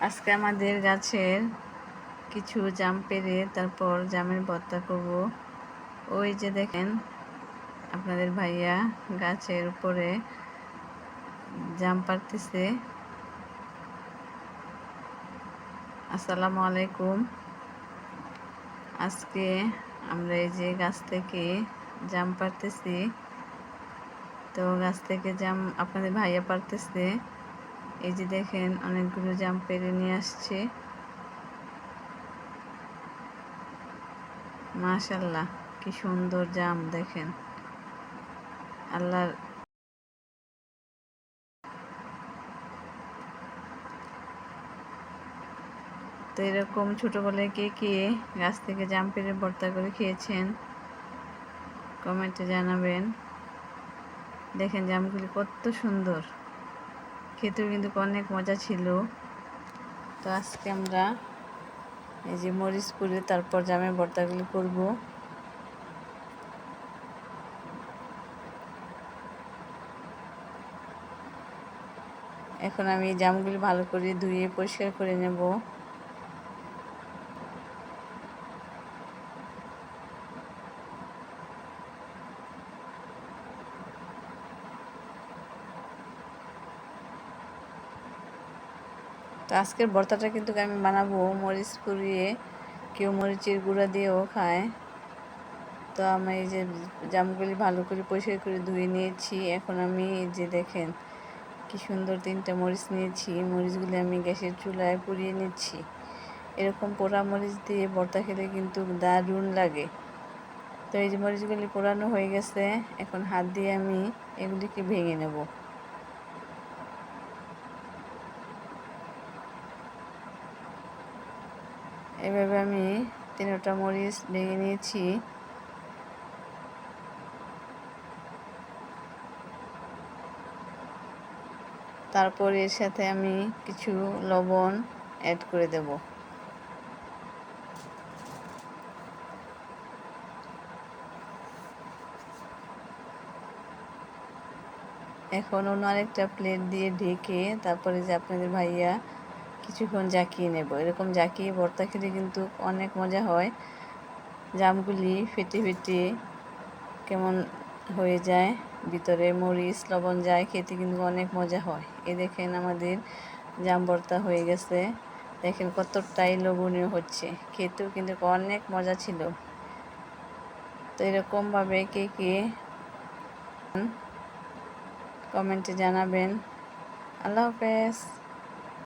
আজকে আমাদের গাছের কিছু জাম পেরে তারপর জামের ভর্তা করব। ওই যে দেখেন, আপনাদের ভাইয়া গাছের উপরে জাম পারতেছে আসসালামু আলাইকুম। আজকে আমরা এই যে গাছ থেকে জাম পারতেছি তো গাছ থেকে জাম আপনাদের ভাইয়া পারতেছে এই যে দেখেন, অনেকগুলো জাম পেরে নিয়ে আসছে। মাশাল্লাহ কি সুন্দর জাম, দেখেন। আল্লাহর তো এরকম ছোটোবেলায় কে কে গাছ থেকে জাম পেরে ভর্তা করে খেয়েছেন, কমেন্টে জানাবেন। দেখেন জামগুলি কত সুন্দর। খেতেও কিন্তু অনেক মজা ছিল। তো আজকে আমরা এই যে মরিচ পুরে তারপর জামে ভর্তাগুলি করব। এখন আমি জামগুলি ভালো করে ধুয়ে পরিষ্কার করে নেব। তো আজকের ভর্তাটা কিন্তু আমি বানাবো। মরিচ পুড়িয়ে কেউ মরিচের গুঁড়া দিয়েও খায়। তো আমি এই যে জামগুলি ভালো করে পরিষ্কার করে ধুয়ে নিয়েছি। এখন আমি যে দেখেন কি সুন্দর তিনটা মরিচ নিয়েছি। মরিচগুলি আমি গ্যাসের চুলায় পুড়িয়ে নিচ্ছি। এরকম পোড়া মরিচ দিয়ে ভর্তা খেলে কিন্তু দারুণ লাগে। তো এই যে মরিচগুলি পোড়ানো হয়ে গেছে, এখন হাত দিয়ে আমি এগুলিকে ভেঙে নেব। এভাবে আমি তিনটা মরিচ ভেঙে নিয়েছি। তারপর এর সাথে আমি কিছু লবণ অ্যাড করে দেব। এখন অন্য আরেকটা প্লেট দিয়ে ঢেকে তারপরে যে আপনাদের ভাইয়া কিছুক্ষণ জাকিয়ে নেব। এরকম জাকিয়ে ভর্তা খেলে কিন্তু অনেক মজা হয়। জামগুলি ফেটে ফেটে কেমন হয়ে যায়, ভিতরে মরিচ, লবণ যায়, খেতে কিন্তু অনেক মজা হয়। এ দেখেন আমাদের জাম ভর্তা হয়ে গেছে। দেখেন কতটাই লবণীয় হচ্ছে। খেতেও কিন্তু অনেক মজা ছিল। তো এরকমভাবে কে কে কমেন্টে জানাবেন। আল্লাহ হাফেজ।